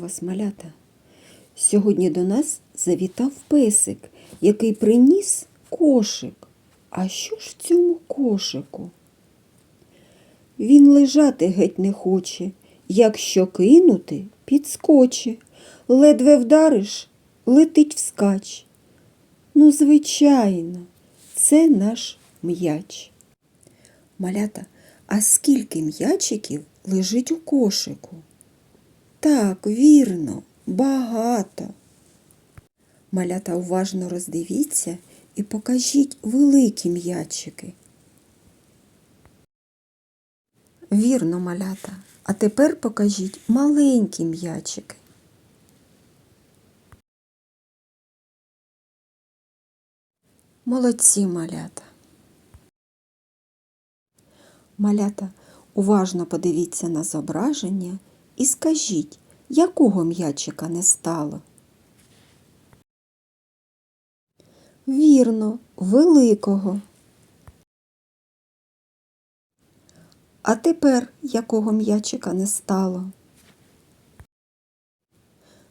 вас, малята. Сьогодні до нас завітав песик, який приніс кошик. А що ж в цьому кошику? Він лежати геть не хоче, якщо кинути, підскоче, ледве вдариш, летить вскач. Ну, звичайно, це наш м'яч. Малята, а скільки м'ячиків лежить у кошику? Так, вірно, багато. Малята уважно роздивіться і покажіть великі м'ячики. Вірно, малята. А тепер покажіть маленькі м'ячики. Молодці малята. Малята, уважно подивіться на зображення і скажіть, якого м'ячика не стало? Вірно, великого. А тепер якого м'ячика не стало?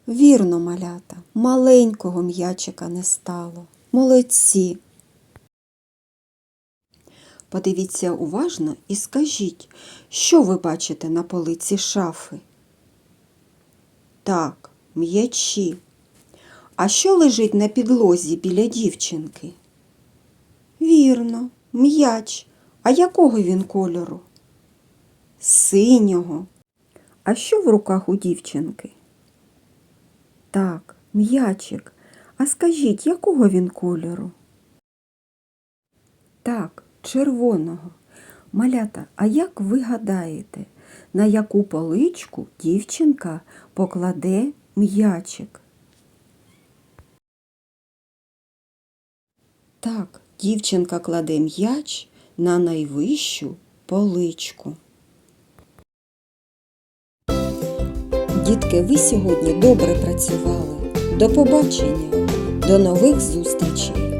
Вірно, малята, маленького м'ячика не стало. Молодці. Подивіться уважно і скажіть, що ви бачите на полиці шафи? Так, м'ячі. А що лежить на підлозі біля дівчинки? Вірно, м'яч. А якого він кольору? Синього. А що в руках у дівчинки? Так, м'ячик. А скажіть, якого він кольору? Так, червоного. Малята, а як ви гадаєте, на яку поличку дівчинка покладе м'ячик? Так, дівчинка кладе м'яч на найвищу поличку. Дітки, ви сьогодні добре працювали. До побачення, до нових зустрічей!